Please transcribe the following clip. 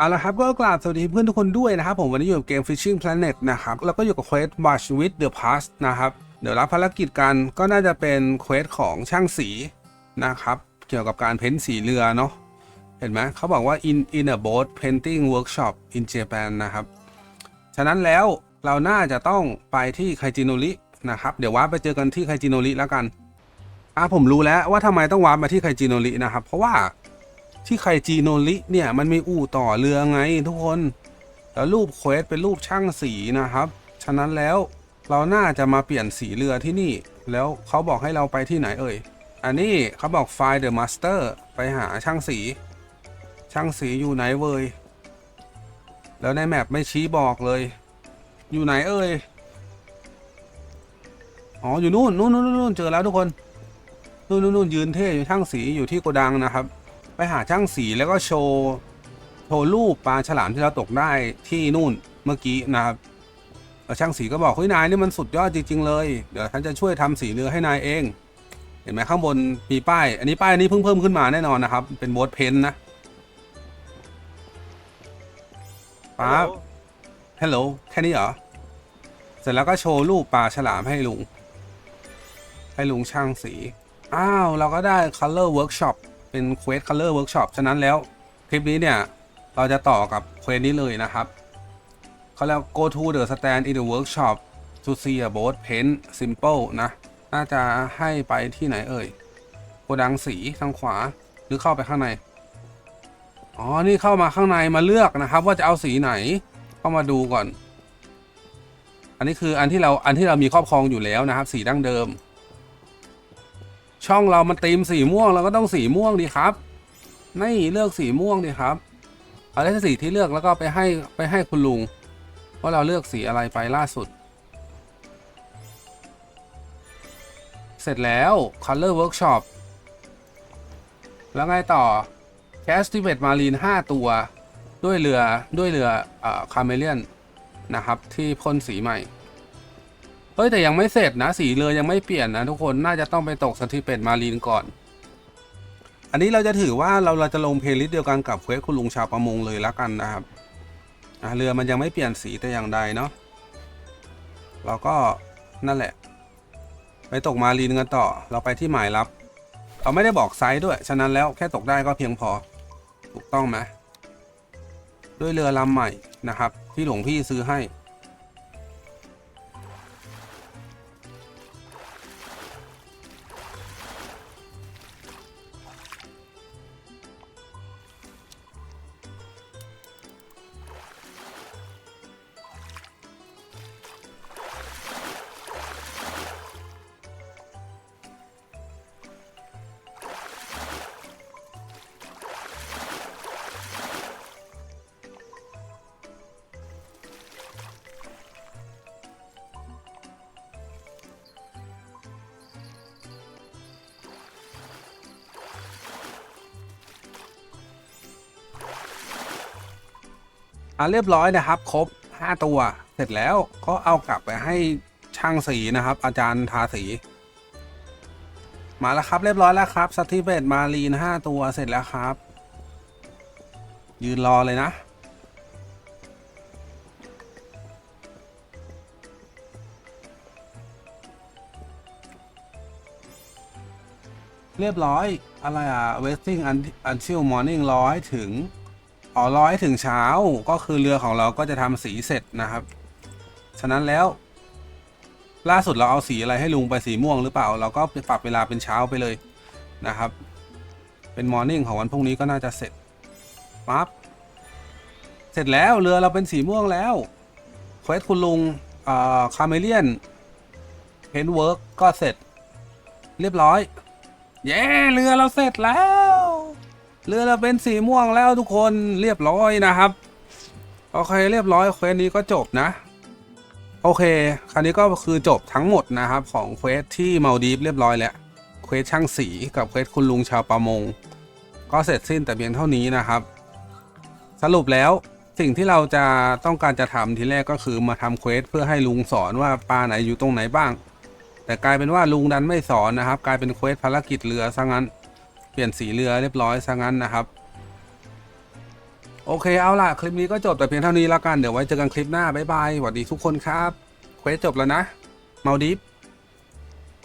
เอาละครับก็กราบสวัสดีเพื่อนทุกคนด้วยนะครับ ผมวันนี้อยู่กับเกม Fishing Planet นะครับ แล้วก็อยู่กับเควส Watch with the Past นะครับ เดี๋ยวรับภารกิจกันก็น่าจะเป็นเควสของช่างสีนะครับ เกี่ยวกับการเพ้นสีเรือเนาะเห็นไหมเขาบอกว่า in in a boat painting workshop in Japan นะครับ ฉะนั้นแล้วเราน่าจะต้องไปที่ไคจิโนรินะครับ เดี๋ยวว่าร์ไปเจอกันที่ไคจิโนริแล้วกันอะผมรู้แล้วว่าทำไมต้องวาร์มาที่ไคจิโนรินะครับ เพราะว่า ที่ไคจีโนริเนี่ยมันมีอู่ต่อเรือไงทุกคน แล้วรูปเควสเป็นรูปช่างสีนะครับ ฉะนั้นแล้วเราน่าจะมาเปลี่ยนสีเรือที่นี่ แล้วเขาบอกให้เราไปที่ไหนเอ่ย อันนี้เขาบอก find the master ไปหาช่างสี ช่างสีอยู่ไหนเว้ย แล้วในแมปไม่ชี้บอกเลย อยู่ไหนเอ่ย อ๋ออยู่นู่นนู่นนู่นเจอแล้วทุกคน นู่นนู่นนู่นยืนเท่อยู่ช่างสีอยู่ที่โกดังนะครับ ไปหาช่างสีแล้วก็โชว์โชว์รูปปลาฉลามที่เราตกได้ที่นู่นเมื่อกี้นะครับช่างสีก็บอกเฮ้ยนายนี่มันสุดยอดจริง ๆ เลย เดี๋ยวฉันจะช่วยทำสีเรือให้นายเอง เห็นไหมข้างบนมีป้าย อันนี้ป้ายอันนี้เพิ่งเพิ่มขึ้นมาแน่นอนนะครับ เป็นโบสเพนนะป้าฮัลโหลแค่นี้เหรอ เสร็จแล้วก็โชว์รูปปลาฉลามให้ลุง ให้ลุงช่างสี อ้าว เราก็ได้ Color Workshop เป็น Quest Color Workshop ฉะนั้นแล้วคลิปนี้เนี่ย เราจะต่อกับเควสนี้เลยนะครับเขาเรียก go to the stand in the workshop to see a boat paint simple นะ น่าจะให้ไปที่ไหนเอ่ยโกดังสีทางขวาหรือเข้าไปข้างใน อ๋อ นี่เข้ามาข้างในมาเลือกนะครับ ว่าจะเอาสีไหนเข้ามาดูก่อน อันนี้คืออันที่เราอันที่เรามีครอบครองอยู่แล้วนะครับ สีดั้งเดิม ช่องเรามันตีมสีม่วงเราก็ต้องสีม่วงดีครับนี่เลือกสีม่วงดีครับเอาได้สีที่เลือกแล้วก็ไปให้ไปให้คุณลุงว่าเราเลือกสีอะไรไปล่าสุด เสร็จแล้ว Color Workshop แล้วไงต่อ Castivate Marine 5 ตัว ด้วยเรือด้วยเรือคาเมเลียนนะครับ ที่พ่นสีใหม่ ฮ้ยแต่ยังไม่เสร็จนะ สีเรือยังไม่เปลี่ยนนะทุกคนน่าจะต้องไปตกสถิเป็ดมารีนก่อน อันนี้เราจะถือว่าเราเราจะลงเพลย์ลิสต์เดียวกันกับเควสคุณลุงชาวประมงเลยแล้วกันนะครับเรือมันยังไม่เปลี่ยนสีแต่อย่างใดเนาะเราก็นั่นแหละ ไปตกมารีนกันต่อ เราไปที่หมายรับ เราไม่ได้บอกไซส์ด้วย ฉะนั้นแล้วแค่ตกได้ก็เพียงพอ ถูกต้องไหมด้วยเรือลำใหม่นะครับ ที่หลวงพี่ซื้อให้ อะเรียบร้อยนะครับ ครบ 5 ตัว เสร็จแล้วก็เอากลับไปให้ช่างสีนะครับ อาจารย์ทาสี มาแล้วครับเรียบร้อยแล้วครับสติเบตมารีน5ตัวเสร็จแล้วครับ ยืนรอเลยนะเรียบร้อย อะไรอะ waiting until morning รอให้ถึง อ๋อรอให้ถึงเช้าก็คือเรือของเราก็จะทำสีเสร็จนะครับ ฉะนั้นแล้ว ล่าสุดเราเอาสีอะไรให้ลุงไปสีม่วงหรือเปล่า เราก็ปรับเวลาเป็นเช้าไปเลยนะครับ เป็นมอร์นิ่งของวันพรุ่งนี้ก็น่าจะเสร็จปั๊บเสร็จแล้วเรือเราเป็นสีม่วงแล้วเควสคุณลุงอ่าคาเมเลียนเพนเวิร์กก็เสร็จ เรียบร้อย เย้ เรือเราเสร็จแล้ว เรือเราเป็นสีม่วงแล้วทุกคนเรียบร้อยนะครับโอเคเรียบร้อยเควสนี้ก็จบนะ โอเค คราวนี้ก็คือจบทั้งหมดนะครับของเควสที่มาดีฟเรียบร้อยแล้วเควสช่างสีกับเควสคุณลุงชาวประมง ก็เสร็จสิ้นแต่เพียงเท่านี้นะครับ สรุปแล้วสิ่งที่เราจะต้องการจะทำทีแรกก็คือมาทำเควสเพื่อให้ลุงสอนว่าปลาไหนอยู่ตรงไหนบ้าง แต่กลายเป็นว่าลุงดันไม่สอนนะครับ กลายเป็นเควสภารกิจเรือซะงั้น ลี่ยนสีเรือเรียบร้อยซะงั้นนะครับ โอเคเอาล่ะ คลิปนี้ก็จบแต่เพียงเท่านี้แล้วกัน เดี๋ยวไว้เจอกันคลิปหน้า บ๊ายบายสวัสดีทุกคนครับ เควสจบแล้วนะ เมาดิฟ